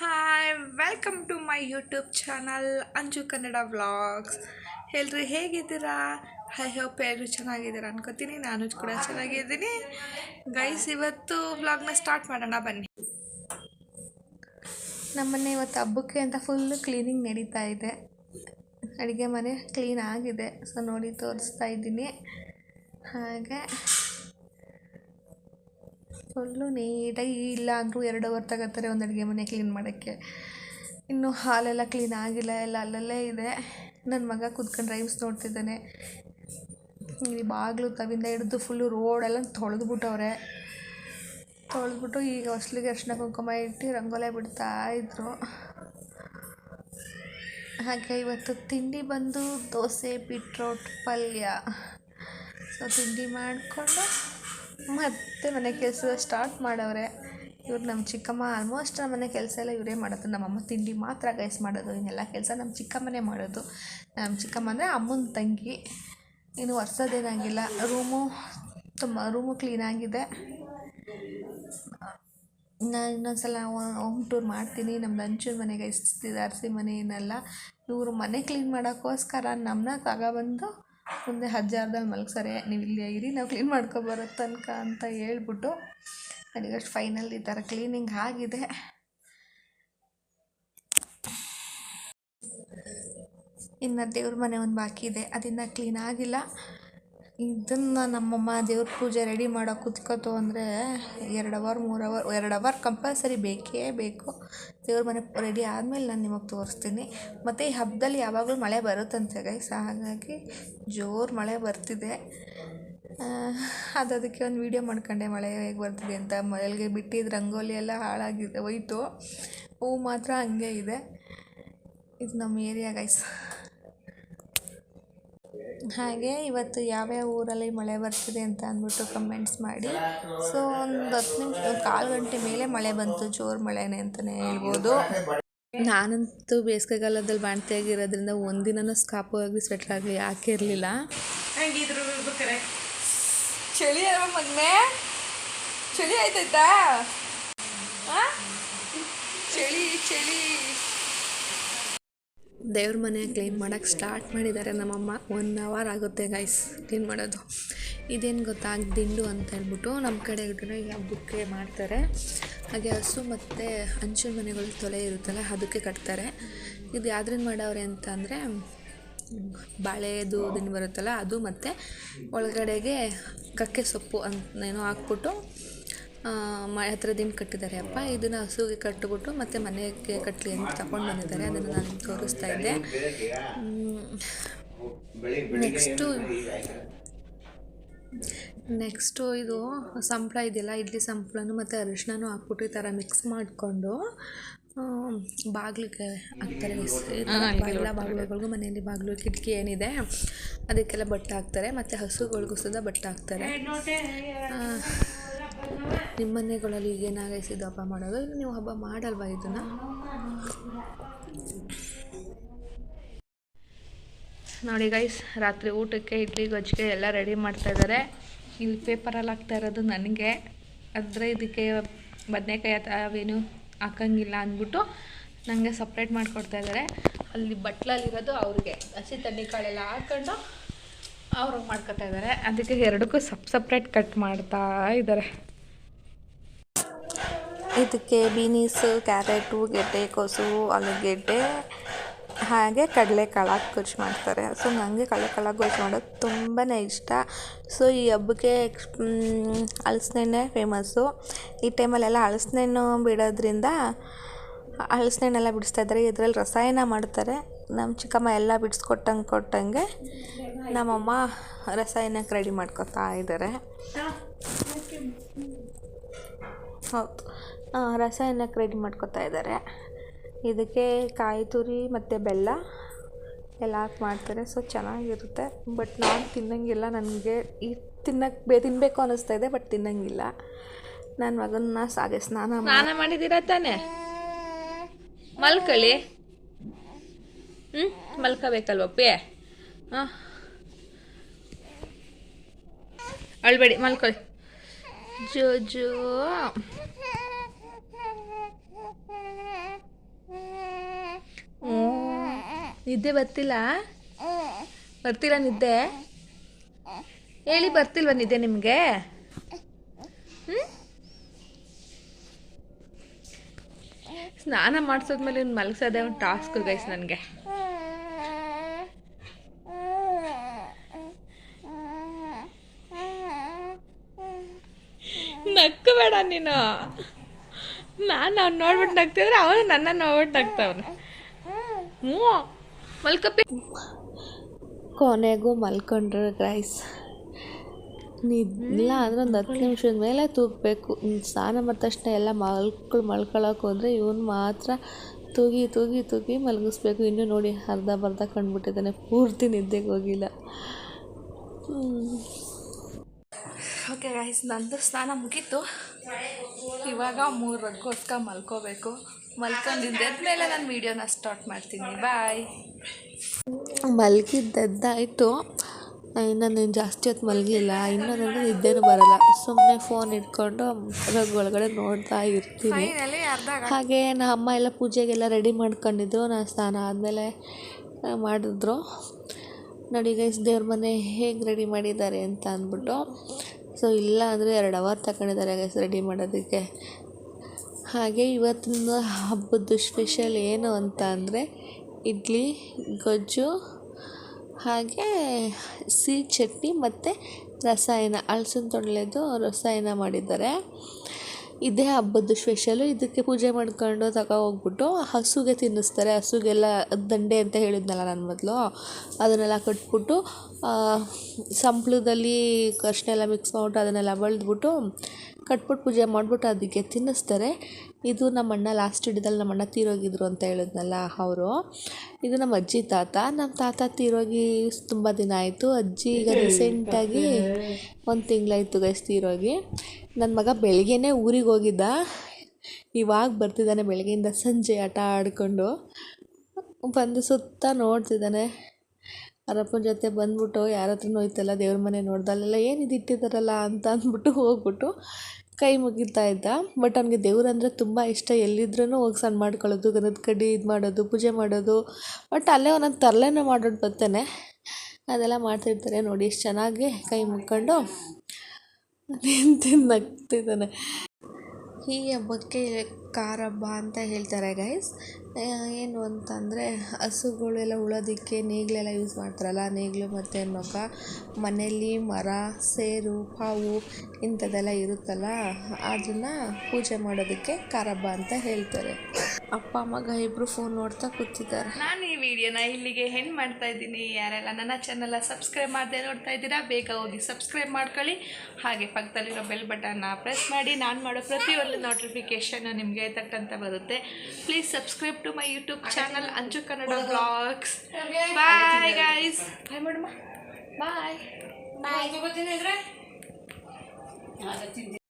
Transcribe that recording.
Hi welcome to my YouTube channel Anju Kannada vlogs ಎಲ್ಲರೂ ಹೇಗಿದ್ದೀರಾ? I hope ಎಲ್ಲರೂ ಚೆನ್ನಾಗಿದ್ದೀರಾ ಅನ್ಕೋತೀನಿ. ನಾನು ಕೂಡ ಚೆನ್ನಾಗಿದ್ದೀನಿ. ಗೈಸ್ ಇವತ್ತು ವ್ಲಾಗ್ನ ಸ್ಟಾರ್ಟ್ ಮಾಡೋಣ ಬನ್ನಿ. ನಮ್ಮನೆ ಇವತ್ತು ಹಬ್ಬಕ್ಕೆ ಅಂತ ಫುಲ್ಲು ಕ್ಲೀನಿಂಗ್ ನಡೀತಾ ಇದೆ. ಅಡುಗೆ ಮನೆ ಕ್ಲೀನ್ ಆಗಿದೆ. ಸೊ ನೋಡಿ ತೋರಿಸ್ತಾ ಇದ್ದೀನಿ. ಹಾಗೆ. ಫುಲ್ಲು ನೀಟಾಗಿ ಇಲ್ಲ ಅಂದರೂ ಎರಡು ಅವರ್ ತಗೋತಾರೆ ಒಂದು ಅಡುಗೆ ಮನೆ ಕ್ಲೀನ್ ಮಾಡೋಕ್ಕೆ. ಇನ್ನು ಹಾಲೆಲ್ಲ ಕ್ಲೀನ್ ಆಗಿಲ್ಲ, ಎಲ್ಲ ಅಲ್ಲಲ್ಲೇ ಇದೆ. ನನ್ನ ಮಗ ಕೂತ್ಕೊಂಡು ರೈಮ್ಸ್ ನೋಡ್ತಿದ್ದಾನೆ. ಇಲ್ಲಿ ಬಾಗಿಲು ತವಿಂದ ಹಿಡಿದು ಫುಲ್ಲು ರೋಡೆಲ್ಲ ತೊಳೆದ್ಬಿಟ್ಟವ್ರೆ. ತೊಳೆದ್ಬಿಟ್ಟು ಈಗ ಹೊಸ್ಲಿಗೆ ಅರ್ಶಿನ ಕುಂಕುಮ ಇಟ್ಟು ರಂಗೋಲೆ ಬಿಡ್ತಾ ಇದ್ರು. ಹಾಗೆ ಇವತ್ತು ತಿಂಡಿ ಬಂದು ದೋಸೆ ಬೀಟ್ರೋಟ್ ಪಲ್ಯ. ಸೊ ತಿಂಡಿ ಮಾಡಿಕೊಂಡು ಮತ್ತೆ ಮನೆ ಕೆಲಸ ಸ್ಟಾರ್ಟ್ ಮಾಡವ್ರೆ. ಇವ್ರು ನಮ್ಮ ಚಿಕ್ಕಮ್ಮ ಆಲ್ಮೋಸ್ಟ್ ನಮ್ಮ ಮನೆ ಕೆಲಸ ಎಲ್ಲ ಇವರೇ ಮಾಡೋದು. ನಮ್ಮಮ್ಮ ತಿಂಡಿ ಮಾತ್ರ ಗೈಸ್ ಮಾಡೋದು. ಇನ್ನೆಲ್ಲ ಕೆಲಸ ನಮ್ಮ ಚಿಕ್ಕಮ್ಮನೇ ಮಾಡೋದು. ನಮ್ಮ ಚಿಕ್ಕಮ್ಮ ಅಂದರೆ ಅಮ್ಮನ ತಂಗಿ. ಇನ್ನು ಹೊರ್ಸೋದೇನಾಗಿಲ್ಲ ರೂಮು ತುಂಬ, ರೂಮು ಕ್ಲೀನಾಗಿದೆ ನಾನು ಇನ್ನೊಂದು ಸಲ ಹೋಮ್ ಟೂರ್ ಮಾಡ್ತೀನಿ. ನಮ್ಮ ಲಂಚೂರ್ ಮನೆಗೆ ಅರಸಿ ಮನೆಯನ್ನೆಲ್ಲ ಇವರು ಮನೆ ಕ್ಲೀನ್ ಮಾಡೋಕ್ಕೋಸ್ಕರ ನಮ್ಮನ್ನ ತಗೊಬಂದು ಮುಂದೆ ಹಜ್ಜಾರ್ದಲ್ಲಿ ಮಲಗ್ಸಾರೆ, ನೀವು ಇಲ್ಲಿ ಇರಿ, ನಾವು ಕ್ಲೀನ್ ಮಾಡ್ಕೊಬರೋ ತನಕ ಅಂತ ಹೇಳ್ಬಿಟ್ಟು ನನಗಷ್ಟು ಫೈನಲ್ ಈ ಥರ ಕ್ಲೀನಿಂಗ್ ಆಗಿದೆ. ಇನ್ನು ದೇವ್ರ ಮನೆ ಒಂದು ಬಾಕಿ ಇದೆ, ಅದನ್ನು ಕ್ಲೀನ್ ಆಗಿಲ್ಲ. ಇದನ್ನು ನಮ್ಮಮ್ಮ ದೇವ್ರ ಪೂಜೆ ರೆಡಿ ಮಾಡೋಕೆ ಕುತ್ಕೋತು ಅಂದರೆ ಎರಡು ಅವರ್, ಮೂರು ಅವರ್, ಎರಡು ಅವರ್ ಕಂಪಲ್ಸರಿ ಬೇಕೇ ಬೇಕು. ದೇವ್ರ ಮನೆ ರೆಡಿ ಆದಮೇಲೆ ನಾನು ನಿಮಗೆ ತೋರಿಸ್ತೀನಿ. ಮತ್ತು ಈ ಹಬ್ಬದಲ್ಲಿ ಯಾವಾಗಲೂ ಮಳೆ ಬರುತ್ತಂತೆ ಗೈಸ್ ಹಾಗಾಗಿ ಜೋರು ಮಳೆ ಬರ್ತಿದೆ. ಅದು ಅದಕ್ಕೆ ಒಂದು ವೀಡಿಯೋ ಮಾಡ್ಕೊಂಡೆ ಮಳೆ ಹೇಗೆ ಬರ್ತಿದೆ ಅಂತ. ಮಳೆಗೆ ಬಿಟ್ಟಿದ್ದು ರಂಗೋಲಿ ಎಲ್ಲ ಹಾಳಾಗಿದೆ, ಹೋಯ್ತು. ಹೂವು ಮಾತ್ರ ಹಂಗೆ ಇದೆ. ಇದು ನಮ್ಮ ಏರಿಯಾ ಗೈಸ್ ಹಾಗೆ ಇವತ್ತು ಯಾವ್ಯಾವ ಊರಲ್ಲಿ ಮಳೆ ಬರ್ತಿದೆ ಅಂತ ಅಂದ್ಬಿಟ್ಟು ಕಮೆಂಟ್ಸ್ ಮಾಡಿ. ಸೊ ಒಂದು ಹತ್ತು ನಿಮಿಷ ಕಾಲು ಗಂಟೆ ಮೇಲೆ ಮಳೆ ಬಂತು ಜೋರು ಮಳೆನೇ ಅಂತಲೇ ಹೇಳ್ಬೋದು. ನಾನಂತೂ ಬೇಸಿಗೆಗಾಲದಲ್ಲಿ ಬಾಣ್ತಿಯಾಗಿರೋದ್ರಿಂದ ಒಂದಿನನೂ ಸ್ಕಾಪು ಆಗಲಿ ಸ್ವೆಟ್ರ್ ಆಗಲಿ ಹಾಕಿರಲಿಲ್ಲ. ಚಳಿ ಮೊನ್ನೆ ಮಗನೇ? ಚಳಿ ಆಯ್ತಾಯ್ತಾ ಚಳಿ ಚಳಿ. ದೇವ್ರ ಮನೆ ಕ್ಲೀನ್ ಮಾಡೋಕ್ಕೆ ಸ್ಟಾರ್ಟ್ ಮಾಡಿದ್ದಾರೆ ನಮ್ಮಮ್ಮ. ಒನ್ ಅವರ್ ಆಗುತ್ತೆ ಗೈಸ್ ಕ್ಲೀನ್ ಮಾಡೋದು. ಇದೇನು ಗೊತ್ತಾ? ದಿಂಡು ಅಂತ ಹೇಳ್ಬಿಟ್ಟು ನಮ್ಮ ಕಡೆ ಈ ಹಬ್ಬಕ್ಕೆ ಮಾಡ್ತಾರೆ. ಹಾಗೆ ಹಸು ಮತ್ತು ಹಂಚಿನ ಮನೆಗಳು ತೊಲೆ ಇರುತ್ತಲ್ಲ, ಅದಕ್ಕೆ ಕಟ್ತಾರೆ. ಇದು ಯಾವ್ದ್ರಿಂದ ಮಾಡವ್ರೆ ಅಂತ ಅಂದರೆ, ಬಾಳೆದು ದಿನ ಬರುತ್ತಲ್ಲ, ಅದು ಮತ್ತು ಒಳಗಡೆಗೆ ಕಕ್ಕೆ ಸೊಪ್ಪು ಅಂತ ಏನೋ ಹಾಕ್ಬಿಟ್ಟು ಮ ಹತ್ರದಿಂದ ದಿನ ಕಟ್ಟಿದ್ದಾರೆ. ಅಪ್ಪ ಇದನ್ನು ಹಸುಗೆ ಕಟ್ಟಿಬಿಟ್ಟು ಮತ್ತೆ ಮನೆಗೆ ಕಟ್ಟಲಿ ಅಂತ ತಗೊಂಡು ಬಂದಿದ್ದಾರೆ. ಅದನ್ನು ನಾನು ತೋರಿಸ್ತಾ ಇದ್ದೆ. ನೆಕ್ಸ್ಟು ನೆಕ್ಸ್ಟು ಇದು ಸಂಪ್ಳ ಇದೆಯಲ್ಲ ಇಡ್ಲಿ ಸಂಪ್ಳನೂ ಮತ್ತು ಅರಿಶಿನೂ ಹಾಕ್ಬಿಟ್ಟು ಈ ಥರ ಮಿಕ್ಸ್ ಮಾಡಿಕೊಂಡು ಬಾಗಿಲಿಗೆ ಹಾಕ್ತಾರೆ. ಎಲ್ಲ ಬಾಗಿಲುಗಳಿಗೂ ಮನೆಯಲ್ಲಿ ಬಾಗಿಲು ಕಿಟಕಿ ಏನಿದೆ ಅದಕ್ಕೆಲ್ಲ ಬಟ್ಟೆ ಹಾಕ್ತಾರೆ. ಮತ್ತು ಹಸುಗಳಿಗೂ ಸುದ ಬಟ್ಟೆ ಹಾಕ್ತಾರೆ. ನಿಮ್ಮ ಮನೆಗಳಲ್ಲಿ ಏನಾಗೈಸಿದ್ದು ಹಬ್ಬ ಮಾಡೋದು? ನೀವು ಹಬ್ಬ ಮಾಡಲ್ವಾ ಇದನ್ನು? ನೋಡಿ ಗೈಸ್ ರಾತ್ರಿ ಊಟಕ್ಕೆ, ಇಡ್ಲಿ, ಗೊಜ್ಜಿಗೆ ಎಲ್ಲ ರೆಡಿ ಮಾಡ್ತಾ ಇದ್ದಾರೆ ಇಲ್ಲಿ ಪೇಪರಲ್ಲಿ ಹಾಕ್ತಾ ಇರೋದು ನನಗೆ. ಆದರೆ ಇದಕ್ಕೆ ಬದನೆಕಾಯಿ ಅವೇನು ಹಾಕಂಗಿಲ್ಲ ಅಂದ್ಬಿಟ್ಟು ನನಗೆ ಸಪ್ರೇಟ್ ಮಾಡಿಕೊಡ್ತಾ ಇದ್ದಾರೆ ಅಲ್ಲಿ ಬಟ್ಲಲ್ಲಿರೋದು ಅವ್ರಿಗೆ. ಹಸಿ ತಣ್ಣಿ ಕಾಳೆಲ್ಲ ಹಾಕ್ಕೊಂಡು ಅವ್ರಿಗೆ ಮಾಡ್ಕೊತಾ ಇದ್ದಾರೆ ಅದಕ್ಕೆ ಎರಡಕ್ಕೂ ಸಪ್ ಸಪ್ರೇಟ್ ಕಟ್ ಮಾಡ್ತಾ ಇದ್ದಾರೆ ಇದಕ್ಕೆ ಬೀನೀಸು ಕ್ಯಾರೆಟು ಗೆಡ್ಡೆಕೋಸು ಆಲೂಗೆಡ್ಡೆ ಹಾಗೆ ಕಡಲೆಕಾಳು ಹಾಕಿ ಗೊಜ್ಜು ಮಾಡ್ತಾರೆ. ಸೊ ನನಗೆ ಕಡಲೆಕಾಳು ಗೊಜ್ಜು ಮಾಡೋದು ತುಂಬಾ ಇಷ್ಟ. ಸೊ, ಈ ಹಬ್ಬಕ್ಕೆ ಹಲಸಿನೆಣ್ಣೆ ಫೇಮಸ್ಸು ಈ ಟೈಮಲ್ಲೆಲ್ಲ ಹಲಸಿನೆಣ್ಣು ಬಿಡೋದ್ರಿಂದ ಹಲಸಿನೆಣ್ಣೆಲ್ಲ ಬಿಡಿಸ್ತಾ ಇದ್ದಾರೆ. ಇದರಲ್ಲಿ ರಸಾಯನ ಮಾಡ್ತಾರೆ. ನಮ್ಮ ಚಿಕ್ಕಮ್ಮ ಎಲ್ಲ ಬಿಡಿಸ್ಕೊಟ್ಟಂಗೆ ಕೊಟ್ಟಂಗೆ ನಮ್ಮಮ್ಮ ರಸಾಯನಕ್ಕೆ ರೆಡಿ ಮಾಡ್ಕೊತಾ ಇದ್ದಾರೆ. ಹೌದು. ರಸಾಯನಕ್ಕೆ ರೆಡಿ ಮಾಡ್ಕೊತಾ ಇದ್ದಾರೆ. ಇದಕ್ಕೆ ಕಾಯಿ ತುರಿ ಮತ್ತು ಬೆಲ್ಲ ಎಲ್ಲ ಹಾಕಿ ಮಾಡ್ತಾರೆ. ಸೊ ಚೆನ್ನಾಗಿರುತ್ತೆ. ಬಟ್ ನಾನು ತಿನ್ನಂಗಿಲ್ಲ. ನನಗೆ ಈ ತಿನ್ನಕ್ಕೆ ಬೇ ತಿನ್ನಬೇಕು ಅನ್ನಿಸ್ತಾ ಇದೆ ಬಟ್ ತಿನ್ನಂಗಿಲ್ಲ. ನನ್ನ ಮಗನ ಸಾಗೆ ಸ್ನಾನ ಸ್ನಾನ ಮಾಡಿದ್ದೀರಾ ತಾನೇ? ಮಲ್ಕೊಳ್ಳಿ ಹ್ಞೂ ಮಲ್ಕೋಬೇಕಲ್ವಪ್ಪಿ ಹಾಂ. ಅಳ್ಬೇಡಿ ಮಲ್ಕೊಳ್ಳಿ ಜೋ ಜೋ. ನಿದ್ದೆ ಬರ್ತಿಲ್ಲ? ಬರ್ತಿಲ್ಲ ನಿದ್ದೆ? ಹೇಳಿ ಬರ್ತಿಲ್ವ ನಿದ್ದೆ ನಿಮಗೆ? ಸ್ನಾನ ಮಾಡಿಸೋದ್ಮೇಲೆ ಇವ್ನು ಮಲಗಿಸೋದೇ ಒಂದು ಟಾಸ್ಕ್ ಗೈಸ್ ನನಗೆ. ನಕ್ಕು ಬೇಡ ನೀನು. ನಾನು ಅವ್ನು ನೋಡ್ಬಿಟ್ಟು ನಗ್ತಿದ್ರೆ ಅವನು ನನ್ನ ನೋಡ್ಬಿಟ್ಟು ನಗ್ತಾವನು. ಹ್ಞೂ ಮಲ್ಕಪ್ಪಿ. ಕೊನೆಗೂ ಮಲ್ಕೊಂಡ್ರು ರೈಸ್ ನಿಲ್ಲ ಅಂದ್ರೆ ಒಂದು ಹತ್ತು ನಿಮಿಷದ ಮೇಲೆ ತೂಗಬೇಕು. ಸ್ನಾನ ಮಾಡಿದ ತಕ್ಷಣ ಎಲ್ಲ ಮಲ್ಕೊಳ್ ಮಲ್ಕೊಳಕ್ಕೆ ಹೋದರೆ ಇವನು ಮಾತ್ರ ತೂಗಿ ತೂಗಿ ತೂಗಿ ಮಲಗಿಸ್ಬೇಕು. ಇನ್ನೂ ನೋಡಿ ಅರ್ಧ ಬರ್ಧ ಕಂಡುಬಿಟ್ಟಿದ್ದಾನೆ. ಪೂರ್ತಿ ನಿದ್ದೆಗೆ ಹೋಗಿಲ್ಲ. ಓಕೆ ರೈಸ್ ನಂದು ಸ್ನಾನ ಮುಗೀತು. ಇವಾಗ ಮೂರು ರಗ್ಗೋಸ್ಕರ ಮಲ್ಕೋಬೇಕು. ಮಲ್ಕೊಂಡಿದ್ದೆದ್ಮೇಲೆ ನಾನು ವೀಡಿಯೋನ ಸ್ಟಾರ್ಟ್ ಮಾಡ್ತೀನಿ. ಬಾಯ್ ಮಲಗಿದ್ದೆದ್ದಾಯಿತು. ನಾನು ಜಾಸ್ತಿ ಹೊತ್ತು ಮಲಗಿಲ್ಲ. ಇನ್ನೂ ನನಗೆ ನಿದ್ದೆನೂ ಬರಲ್ಲ. ಸುಮ್ಮನೆ ಫೋನ್ ಇಟ್ಕೊಂಡು ರಗ್ ಒಳಗಡೆ ನೋಡ್ತಾ ಇರ್ತೀನಿ. ಹಾಗೆ ನಮ್ಮ ಅಮ್ಮ ಎಲ್ಲ ಪೂಜೆಗೆಲ್ಲ ರೆಡಿ ಮಾಡ್ಕೊಂಡಿದ್ರು. ನಾನು ಸ್ನಾನ ಆದಮೇಲೆ ಮಾಡಿದ್ರು. ನೋಡಿ ಗೈಸ್ ದೇವ್ರ ಮನೆ ಹೇಗೆ ರೆಡಿ ಮಾಡಿದ್ದಾರೆ ಅಂತ ಅಂದ್ಬಿಟ್ಟು. ಸೊ ಇಲ್ಲ ಅಂದರೆ ಎರಡು ಅವರ್ ತಗೊಂಡಿದ್ದಾರೆ ಗೈಸ್ ರೆಡಿ ಮಾಡೋದಕ್ಕೆ. ಹಾಗೆ ಇವತ್ತಿನ ಹಬ್ಬದ ಸ್ಪೆಷಲ್ ಏನು ಅಂತ ಅಂದರೆ ಇಡ್ಲಿ, ಗೊಜ್ಜು, ಹಾಗೆ ಸಿಹಿ ಚಟ್ನಿ ಮತ್ತು ರಸಾಯನ ಹಲ್ಸಿನ ತೊಳೆದು ರಸಾಯನ ಮಾಡಿದ್ದಾರೆ. ಇದೇ ಹಬ್ಬದ ಸ್ಪೆಷಲು ಇದಕ್ಕೆ ಪೂಜೆ ಮಾಡ್ಕೊಂಡು ತಗೋ ಹೋಗ್ಬಿಟ್ಟು ಹಸುಗೆ ತಿನ್ನಿಸ್ತಾರೆ. ಹಸುಗೆಲ್ಲ ದಂಡೆ ಅಂತ ಹೇಳಿದ್ನಲ್ಲ ನಾನು ಮೊದಲು. ಅದನ್ನೆಲ್ಲ ಕಟ್ಬಿಟ್ಟು ಸಂಪ್ಳದಲ್ಲಿ ಅರಿಶಿನ ಎಲ್ಲ ಮಿಕ್ಸ್ ಮಾಡ್ಬಿಟ್ಟು ಅದನ್ನೆಲ್ಲ ಬಳ್ದ್ಬಿಟ್ಟು ಕಟ್ಬಿಟ್ಟು ಪೂಜೆ ಮಾಡಿಬಿಟ್ಟು ಅದಕ್ಕೆ ತಿನ್ನಿಸ್ತಾರೆ. ಇದು ನಮ್ಮ ಅಣ್ಣ ಲಾಸ್ಟ್ ಹಿಡಿದಲ್ಲಿ ನಮ್ಮ ಅಣ್ಣ ತೀರೋಗಿದ್ರು ಅಂತ ಹೇಳಿದ್ನಲ್ಲ ಅವರು. ಇದು ನಮ್ಮ ಅಜ್ಜಿ ತಾತ. ನಮ್ಮ ತಾತ ತೀರೋಗಿ ತುಂಬ ದಿನ ಆಯಿತು. ಅಜ್ಜಿ ಈಗ ರೀಸೆಂಟಾಗಿ ಒಂದು ತಿಂಗಳಾಯ್ತು ಗೈಸ್ ತೀರೋಗಿ. ನನ್ನ ಮಗ ಬೆಳಗ್ಗೆನೇ ಊರಿಗೆ ಹೋಗಿದ್ದ. ಇವಾಗ ಬರ್ತಿದ್ದಾನೆ ಬೆಳಗ್ಗೆಯಿಂದ ಸಂಜೆ ಆಟ ಆಡಿಕೊಂಡು. ಬಂದು ಸುತ್ತ ನೋಡ್ತಿದ್ದಾನೆ. ಅವರಪ್ಪನ ಜೊತೆ ಬಂದ್ಬಿಟ್ಟು ಯಾರ ಹತ್ರನೂ ಹೋಯ್ತಲ್ಲ, ದೇವ್ರ ಮನೆ ನೋಡ್ದಲ್ಲೆಲ್ಲ ಏನಿದು ಇಟ್ಟಿದ್ದಾರಲ್ಲ ಅಂತ ಅಂದ್ಬಿಟ್ಟು ಹೋಗ್ಬಿಟ್ಟು ಕೈ ಮುಗಿತಾ ಇದ್ದ. ಬಟ್ ಅವ್ನಿಗೆ ದೇವ್ರಂದರೆ ತುಂಬ ಇಷ್ಟ. ಎಲ್ಲಿದ್ರೂ ಹೋಗಿ ಸಣ್ಣ ಮಾಡ್ಕೊಳ್ಳೋದು ಗನದ ಕಡ್ಡಿ ಇದು ಮಾಡೋದು, ಪೂಜೆ ಮಾಡೋದು. ಬಟ್ ಅಲ್ಲೇ ಒಂದೊಂದು ತರಲೆನೂ ಮಾಡೋದು ಬರ್ತಾನೆ ಅದೆಲ್ಲ ಮಾಡ್ತಿರ್ತಾರೆ ನೋಡಿ ಎಷ್ಟು ಚೆನ್ನಾಗಿ ಕೈ ಮುಕ್ಕೊಂಡು ನಿಂತು ನಗ್ತಿದ್ದಾನೆ. ಈ ಹಬ್ಬಕ್ಕೆ ಕಾರ ಹಬ್ಬ ಅಂತ ಹೇಳ್ತಾರೆ ಗೈಸ್ ಏನು ಅಂತಂದರೆ ಹಸುಗಳೆಲ್ಲ ಉಳೋದಕ್ಕೆ ನೇಗಿಲೆಲ್ಲ ಯೂಸ್ ಮಾಡ್ತಾರಲ್ಲ ನೇಗಿಲು ಮತ್ತು ನೊಗ ಮನೆಯಲ್ಲಿ ಮರ, ಸೇರು ಹಾವು ಇಂಥದ್ದೆಲ್ಲ ಇರುತ್ತಲ್ಲ, ಅದನ್ನು ಪೂಜೆ ಮಾಡೋದಕ್ಕೆ ಕಾರ ಹಬ್ಬ ಅಂತ ಹೇಳ್ತಾರೆ. ಅಪ್ಪ ಮಗ ಇಬ್ಬರು ಫೋನ್ ನೋಡ್ತಾ ಕೂತಿದ್ದಾರೆ. ನಾನು ಈ ವಿಡಿಯೋನ ಇಲ್ಲಿಗೆ ಹೆಣ್ಣು ಮಾಡ್ತಾ ಇದ್ದೀನಿ. ಯಾರೆಲ್ಲ ನನ್ನ ಚಾನಲ್ನ ಸಬ್ಸ್ಕ್ರೈಬ್ ಮಾಡದೆ ನೋಡ್ತಾ ಇದ್ದೀರಾ ಬೇಗ ಹೋಗಿ ಸಬ್ಸ್ಕ್ರೈಬ್ ಮಾಡ್ಕೊಳ್ಳಿ. ಹಾಗೆ ಪಕ್ಕದಲ್ಲಿರೋ ಬೆಲ್ ಬಟನ್ನ ಪ್ರೆಸ್ ಮಾಡಿ ನಾನು ಮಾಡೋ ಪ್ರತಿಯೊಂದು ನೋಟಿಫಿಕೇಷನ್ ನಿಮಗೆ ತಕ್ಕಂತ ಬರುತ್ತೆ. Please subscribe to my YouTube channel Anju Kannada blogs bye guys bye ಮಾಡಮ್ಮ ಬಾಯ್ ಬಾಯ್